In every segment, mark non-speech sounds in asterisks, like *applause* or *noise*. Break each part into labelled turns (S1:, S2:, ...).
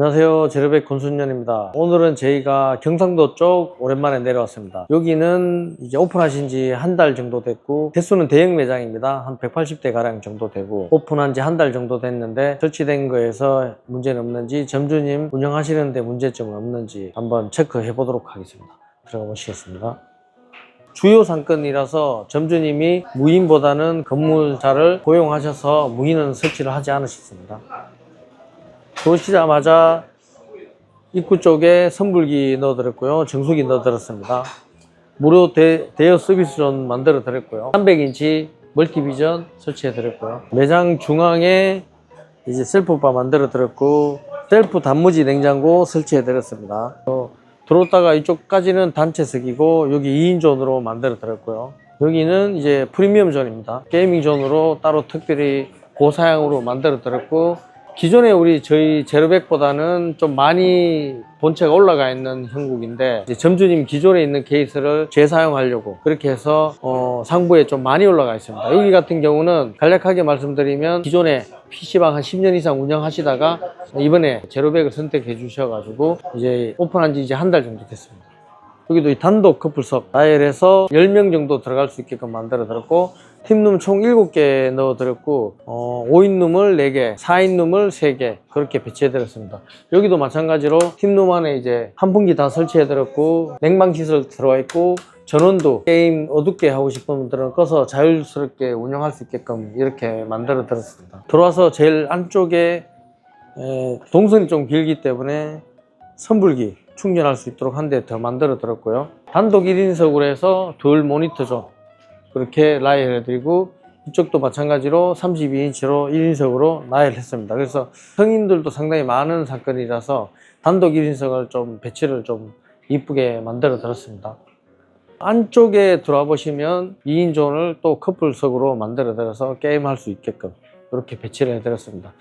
S1: 안녕하세요. 제르백 권순현입니다. 오늘은 저희가 경상도 쪽 오랜만에 내려왔습니다. 여기는 이제 오픈하신 지 한 달 정도 됐고, 대수는 대형 매장입니다. 한 180대 가량 정도 되고, 오픈한 지 한 달 정도 됐는데, 설치된 거에서 문제는 없는지, 점주님 운영하시는데 문제점은 없는지 한번 체크해 보도록 하겠습니다. 들어가 보시겠습니다. 주요 상권이라서 점주님이 무인보다는 건물자를 고용하셔서 무인은 설치를 하지 않으셨습니다. 들어오시자마자 입구 쪽에 선불기 넣어드렸고요. 정수기 넣어드렸습니다. 무료 대, 대여 서비스존 만들어 드렸고요. 300인치 멀티비전 설치해 드렸고요. 매장 중앙에 이제 셀프바 만들어 드렸고 셀프 단무지 냉장고 설치해 드렸습니다. 어, 들어오다가 이쪽까지는 단체석이고 여기 2인존으로 만들어 드렸고요. 여기는 이제 프리미엄 존입니다. 게이밍 존으로 따로 특별히 고사양으로 만들어 드렸고 기존에 우리 저희 제로백보다는 좀 많이 본체가 올라가 있는 형국인데 점주님 기존에 있는 케이스를 재사용하려고 그렇게 해서 어, 상부에 좀 많이 올라가 있습니다. 여기 같은 경우는 간략하게 말씀드리면 기존에 PC방 한 10년 이상 운영하시다가 이번에 제로백을 선택해 주셔가지고 이제 오픈한 지 이제 한 달 정도 됐습니다. 여기도 이 단독 커플석 다이얼에서 10명 정도 들어갈 수 있게끔 만들어 드렸고 팀룸 총 7개 넣어 드렸고 어, 5인룸을 4개, 4인룸을 3개 그렇게 배치해 드렸습니다. 여기도 마찬가지로 팀룸 안에 이제 한풍기 다 설치해 드렸고 냉방 시설 들어와 있고 전원도 게임 어둡게 하고 싶은 분들은 꺼서 자율스럽게 운영할 수 있게끔 이렇게 만들어 드렸습니다. 들어와서 제일 안쪽에 에, 동선이 좀 길기 때문에 선불기 충전할 수 있도록 한 대 더 만들어 드렸고요. 단독 1인석으로 해서 둘 모니터 존 그렇게 라이를 해드리고 이쪽도 마찬가지로 32인치로 1인석으로 나열을 했습니다. 그래서 성인들도 상당히 많은 사건이라서 단독 1인석을 좀 배치를 좀 이쁘게 만들어 드렸습니다. 안쪽에 들어와 보시면 2인존을 또 커플석으로 만들어 드려서 게임할 수 있게끔 이렇게 배치를 해 드렸습니다.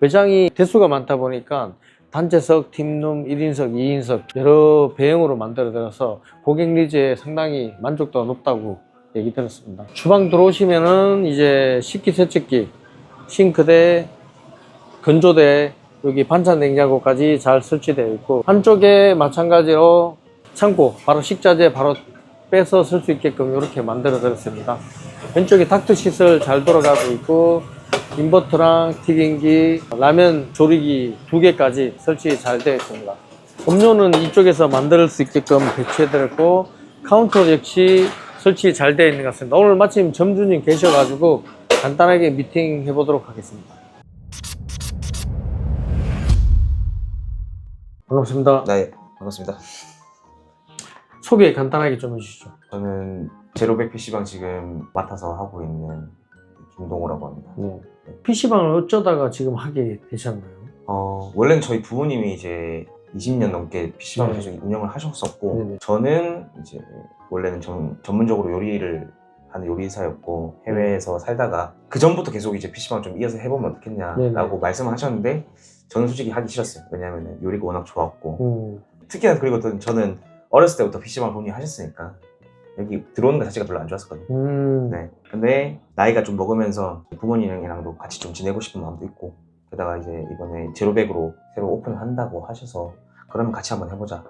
S1: 매장이 대수가 많다 보니까 단체석, 팀룸, 1인석, 2인석 여러 배형으로 만들어 드려서 고객 니즈에 상당히 만족도가 높다고 얘기 들었습니다. 주방 들어오시면은 이제 식기 세척기, 싱크대, 건조대, 여기 반찬 냉장고까지 잘 설치되어 있고 한쪽에 마찬가지로 창고, 바로 식자재 바로 빼서 쓸 수 있게끔 이렇게 만들어 드렸습니다. 왼쪽에 닥터 시설 잘 돌아가고 있고 인버터랑 튀김기, 라면 조리기 두 개까지 설치 잘 되어 있습니다. 음료는 이쪽에서 만들 수 있게끔 배치해 드렸고 카운터 역시 설치 잘 되어 있는 것 같습니다. 오늘 마침 점주님 계셔가지고 간단하게 미팅 해보도록 하겠습니다. 반갑습니다.
S2: 네, 반갑습니다.
S1: 소개 간단하게 좀 해주시죠.
S2: 저는 제로백 PC방 지금 맡아서 하고 있는 김동호라고 합니다.
S1: 네. PC방을 어쩌다가 지금 하게 되셨나요?
S2: 어, 원래는 저희 부모님이 이제 20년 넘게 PC방을
S1: 네.
S2: 계속 운영을 하셨었고,
S1: 네네.
S2: 저는 이제 원래는 전, 전문적으로 요리를 하는 요리사였고, 해외에서 살다가 그 전부터 계속 이제 PC방 좀 이어서 해보면 어떻겠냐라고
S1: 네네.
S2: 말씀을 하셨는데, 저는 솔직히 하기 싫었어요. 왜냐하면 요리가 워낙 좋았고,
S1: 음,
S2: 특히나 그리고 또 저는 어렸을 때부터 PC방 본인이 하셨으니까, 여기 들어오는 것 자체가 별로 안 좋았었거든요.
S1: 음,
S2: 네. 근데 나이가 좀 먹으면서 부모님이랑도 같이 좀 지내고 싶은 마음도 있고 게다가 이제 이번에 제로백으로 새로 오픈을 한다고 하셔서 그러면 같이 한번 해보자.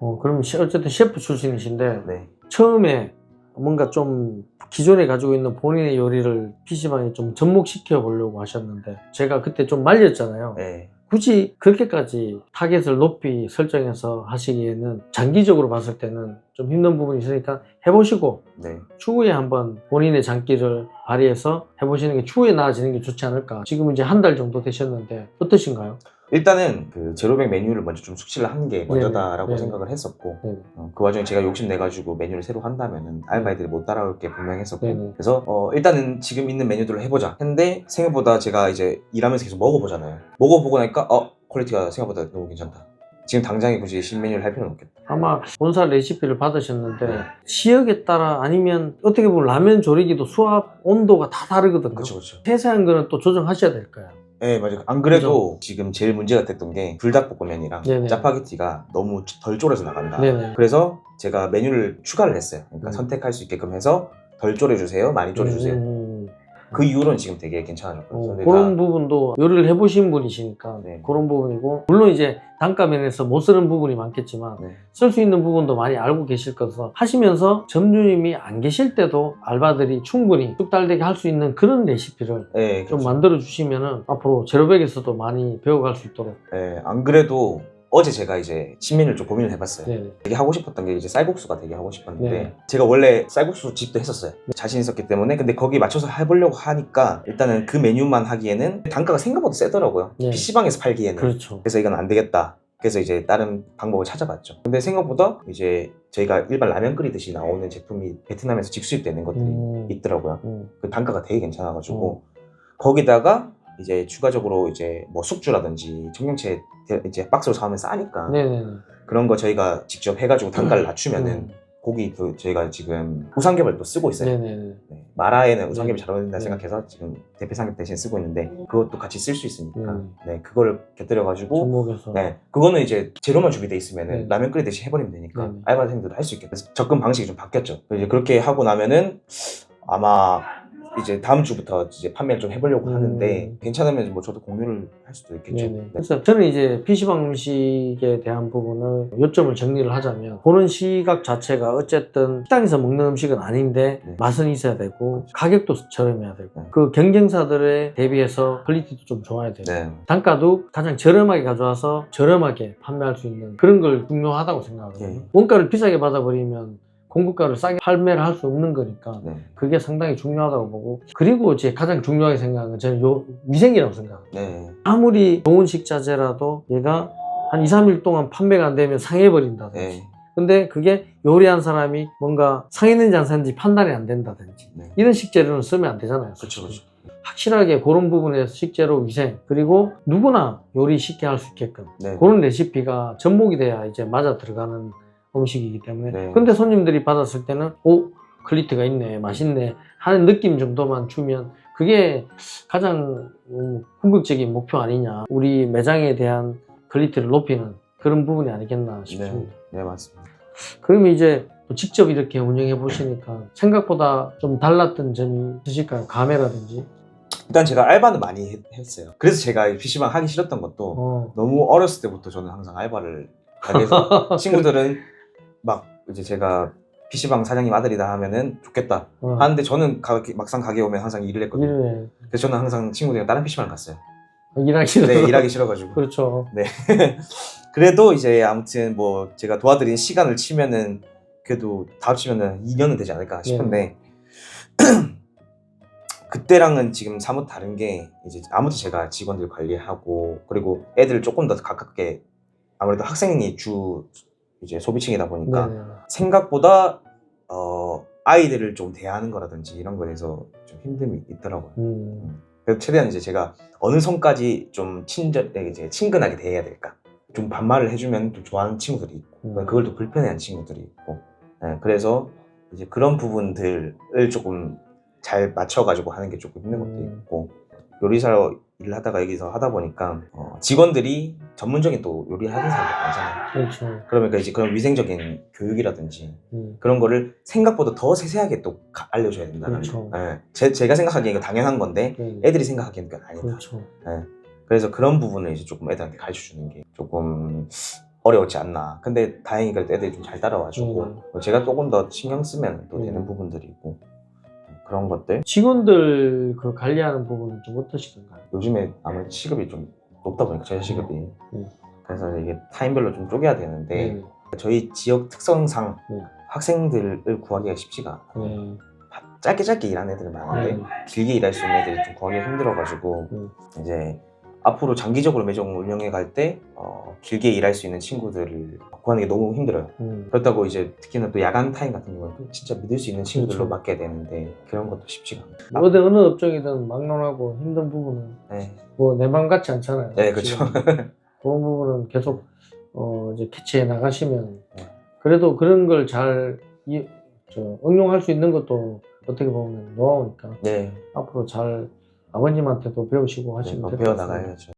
S1: 어, 그러면 시- 어쨌든 셰프 출신이신데
S2: 네.
S1: 처음에 뭔가 좀 기존에 가지고 있는 본인의 요리를 PC방에 좀 접목시켜 보려고 하셨는데 제가 그때 좀 말렸잖아요.
S2: 네.
S1: 굳이 그렇게까지 타겟을 높이 설정해서 하시기에는 장기적으로 봤을 때는 좀 힘든 부분이 있으니까 해보시고
S2: 네.
S1: 추후에 한번 본인의 장기를 발휘해서 해보시는 게 추후에 나아지는 게 좋지 않을까. 지금 이제 한 달 정도 되셨는데 어떠신가요?
S2: 일단은 그 제로백 메뉴를 먼저 좀 숙지를 한 게 먼저다라고
S1: 네네.
S2: 생각을 했었고
S1: 네네.
S2: 어, 그 와중에 제가 욕심 내 가지고 메뉴를 새로 한다면은 알바애들이 못 따라올 게 분명했었고
S1: 네네.
S2: 그래서 어, 일단은 지금 있는 메뉴들을 해보자 했는데 생각보다 제가 이제 일하면서 계속 먹어보잖아요 먹어보고 나니까 어 퀄리티가 생각보다 너무 괜찮다 지금 당장에 굳이 신메뉴를 할 필요는 없겠다
S1: 아마 본사 레시피를 받으셨는데
S2: 네.
S1: 지역에 따라 아니면 어떻게 보면 라면 조리기도 수압 온도가 다 다르거든요.
S2: 그렇죠 그렇죠
S1: 세세한 거는 또 조정하셔야 될 거예요.
S2: 네 맞아요 안 그래도 지금 제일 문제가 됐던 게 불닭볶음면이랑
S1: 네네.
S2: 짜파게티가 너무 덜 졸여서 나간다
S1: 네네.
S2: 그래서 제가 메뉴를 추가를 했어요 그러니까
S1: 음.
S2: 선택할 수 있게끔 해서 덜 졸여주세요 많이 졸여주세요
S1: 음,
S2: 그 이후로는 지금 되게 괜찮아졌고요.
S1: 어,
S2: 근데
S1: 그런
S2: 다-
S1: 부분도 요리를 해보신 분이시니까
S2: 네.
S1: 그런 부분이고 물론 이제 단가 면에서 못 쓰는 부분이 많겠지만
S2: 네.
S1: 쓸 수 있는 부분도 많이 알고 계실 것서 하시면서 점주님이 안 계실 때도 알바들이 충분히 뚝달되게 할 수 있는 그런 레시피를
S2: 네,
S1: 좀
S2: 그렇죠.
S1: 만들어 주시면은 앞으로 제로백에서도 많이 배워갈 수 있도록
S2: 네, 안 그래도 어제 제가 이제 신메뉴를 좀 고민을 해봤어요.
S1: 네.
S2: 되게 하고 싶었던 게 이제 쌀국수가 되게 하고 싶었는데
S1: 네.
S2: 제가 원래 쌀국수 집도 했었어요. 자신 있었기 때문에 근데 거기 맞춰서 해보려고 하니까 일단은 그 메뉴만 하기에는 단가가 생각보다 세더라고요.
S1: 네.
S2: PC방에서 팔기에는.
S1: 그렇죠.
S2: 그래서 이건 안 되겠다. 그래서 이제 다른 방법을 찾아봤죠. 근데 생각보다 이제 저희가 일반 라면 끓이듯이 나오는 제품이 베트남에서 직수입되는 것들이
S1: 음,
S2: 있더라고요.
S1: 음,
S2: 그 단가가 되게 괜찮아가지고 거기다가 이제 추가적으로 이제 뭐 숙주라든지 청경채 대- 이제 박스로 사오면 싸니까
S1: 네네네.
S2: 그런 거 저희가 직접 해가지고 단가를 낮추면은
S1: 음.
S2: 고기도 저희가 지금 우삼겹을 또 쓰고 있어요.
S1: 네네네.
S2: 네. 마라에는 우삼겹이 잘 어울린다
S1: 네.
S2: 생각해서 지금 대패 삼겹 대신 쓰고 있는데 그것도 같이 쓸 수 있으니까
S1: 음.
S2: 네 그걸 곁들여 가지고
S1: 접목해서.
S2: 네 그거는 이제 재료만 준비돼 있으면 은
S1: 네.
S2: 라면 끓이듯이 해버리면 되니까
S1: 네.
S2: 알바생들도 할 수 있게 그래서 접근 방식이 좀 바뀌었죠. 이제 그렇게 하고 나면은 아마 이제 다음 주부터 이제 판매를 좀 해보려고
S1: 음.
S2: 하는데 괜찮으면 뭐 저도 공유를 할 수도 있겠죠.
S1: 네네.
S2: 네.
S1: 그래서 저는 이제 PC방 음식에 대한 부분을 요점을 정리를 하자면 보는 시각 자체가 어쨌든 식당에서 먹는 음식은 아닌데
S2: 네.
S1: 맛은 있어야 되고 가격도 저렴해야 되고
S2: 네.
S1: 그 경쟁사들에 대비해서 퀄리티도 좀 좋아야 되고
S2: 네.
S1: 단가도 가장 저렴하게 가져와서 저렴하게 판매할 수 있는 그런 걸 중요하다고 생각하거든요.
S2: 네.
S1: 원가를 비싸게 받아버리면 공급가를 싸게 판매를 할 수 없는 거니까
S2: 네.
S1: 그게 상당히 중요하다고 보고 그리고 제 가장 중요하게 생각하는 건 저는 요 위생이라고 생각합니다.
S2: 네.
S1: 아무리 좋은 식자재라도 얘가 한 2, 3일 동안 판매가 안 되면 상해버린다든지
S2: 네.
S1: 근데 그게 요리한 사람이 뭔가 상했는지 안 상했는지 판단이 안 된다든지
S2: 네.
S1: 이런 식재료는 쓰면 안 되잖아요
S2: 그렇죠, 그렇죠.
S1: 확실하게 그런 부분에서 식재료 위생 그리고 누구나 요리 쉽게 할 수 있게끔
S2: 네.
S1: 그런 레시피가 접목이 돼야 이제 맞아 들어가는 음식이기 때문에
S2: 네.
S1: 근데 손님들이 받았을 때는 오 퀄리티가 있네 맛있네 하는 느낌 정도만 주면 그게 가장 음, 궁극적인 목표 아니냐 우리 매장에 대한 퀄리티를 높이는 그런 부분이 아니겠나 싶습니다
S2: 네. 네, 맞습니다.
S1: 그러면 이제 또 직접 이렇게 운영해 보시니까 생각보다 좀 달랐던 점이 있으실까요? 감회라든지
S2: 일단 제가 알바는 많이 했- 했어요. 그래서 제가 이 PC방 하기 싫었던 것도
S1: 어,
S2: 너무 어렸을 때부터 저는 항상 알바를 가게 해서 *laughs* 친구들은 막 이제 제가 PC방 사장님 아들이다 하면은 좋겠다.
S1: 어,
S2: 하는데 저는 가- 막상 가게 오면 항상 일을 했거든요.
S1: 일에
S2: 그래서 저는 항상 친구들이랑 다른 PC방을 갔어요.
S1: 일하기 싫어서.
S2: 네, 일하기 싫어가지고.
S1: 그렇죠. *laughs*
S2: 그래도 이제 아무튼 뭐 제가 도와드린 시간을 치면은 그래도 다 합치면은 2년은 되지 않을까 싶은데 *clears throat* 그때랑은 지금 사뭇 다른 게 이제 아무튼 제가 직원들 관리하고 그리고 애들 조금 더 가깝게 아무래도 학생이 주 이제 소비층이다 보니까
S1: 네네.
S2: 생각보다 어 아이들을 좀 대하는 거라든지 이런 거에서 좀 힘듦이 있더라고요.
S1: 음,
S2: 그래서 최대한 이제 제가 어느 선까지 좀 친절 이제 친근하게 대해야 될까 좀 반말을 해주면 또 좋아하는 친구들이 있고
S1: 음.
S2: 그걸 또 불편해하는 친구들이 있고 예, 그래서 이제 그런 부분들을 조금 잘 맞춰가지고 하는 게 조금 힘든 것도
S1: 음.
S2: 있고 요리사로 일을 하다가 여기서 하다 보니까 어, 직원들이 전문적인 또 요리를 하는 사람들 많잖아요
S1: 그렇죠
S2: 그러니까 이제 그런 위생적인 교육이라든지
S1: 음,
S2: 그런 거를 생각보다 더 세세하게 또 가- 알려줘야 된다는
S1: 그렇죠.
S2: 예, 제, 제가 생각하기엔 이거 당연한 건데
S1: 네.
S2: 애들이 생각하기에는 그건 아니다
S1: 그렇죠
S2: 그래서 그런 부분을 이제 조금 애들한테 가르쳐 주는 게 조금 어려웠지 않나. 근데 다행히 그래도 애들이 좀 잘 따라와주고
S1: 음.
S2: 뭐 제가 조금 더 신경 쓰면 또
S1: 음.
S2: 되는 부분들이 있고 그런 것들.
S1: 직원들 그 관리하는 부분은 좀 어떠시던가요?
S2: 요즘에 아무래도 시급이 좀 높다 보니까 저희 시급이.
S1: 음.
S2: 그래서 이게 타임별로 좀 쪼개야 되는데
S1: 네.
S2: 저희 지역 특성상
S1: 네.
S2: 학생들을 구하기가 쉽지가 않아요.
S1: 네.
S2: 짧게 짧게 일하는 애들은 많은데
S1: 네.
S2: 길게 일할 수 있는 애들이 좀 구하기가 힘들어가지고
S1: 음.
S2: 이제 앞으로 장기적으로 매장 운영해 갈 때 어, 길게 일할 수 있는 친구들을 구하는 게 너무 힘들어요.
S1: 음.
S2: 그렇다고 이제 특히나 또 야간 타임 같은 경우는 또 진짜 믿을 수 있는 친구들로
S1: 그렇죠.
S2: 맡겨야 되는데 그런 것도 쉽지가 않아요.
S1: 어디 어느 업종이든 막론하고 힘든 부분은
S2: 네,
S1: 뭐내맘 같지 않잖아요.
S2: 네 그렇죠. *laughs*
S1: 그런 부분은 계속 어 이제 캐치해 나가시면
S2: 네.
S1: 그래도 그런 걸잘 응용할 수 있는 것도 어떻게 보면 노하우니까
S2: 네,
S1: 앞으로 잘 아버님한테도 배우시고
S2: 네
S1: 하시면
S2: 뭐
S1: 될것
S2: 배워
S1: 같습니다.
S2: 나가야죠.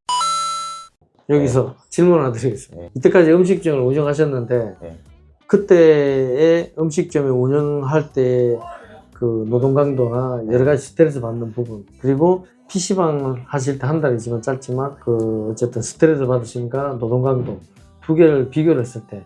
S1: 여기서 질문 하나 드리겠습니다.
S2: 네.
S1: 이때까지 음식점을 운영하셨는데
S2: 네.
S1: 그때의 음식점을 운영할 때 그 노동 강도나 여러 가지 스트레스 받는 부분 그리고 PC방 하실 때 한 달이지만 짧지만 그 어쨌든 스트레스 받으시니까 노동 강도 두 개를 비교를 했을 때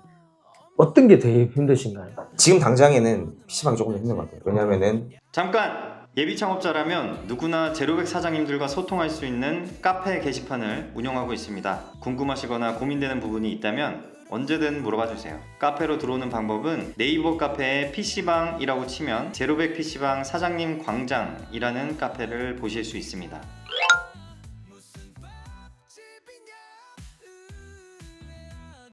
S1: 어떤 게더 힘드신가요?
S2: 지금 당장에는 PC방이 조금 더 힘든 것 같아요. 왜냐면은
S3: 잠깐! 예비 창업자라면 누구나 제로백 사장님들과 소통할 수 있는 카페 게시판을 운영하고 있습니다. 궁금하시거나 고민되는 부분이 있다면 언제든 물어봐 주세요. 카페로 들어오는 방법은 네이버 카페에 PC방이라고 치면 제로백 PC방 사장님 광장이라는 카페를 보실 수 있습니다.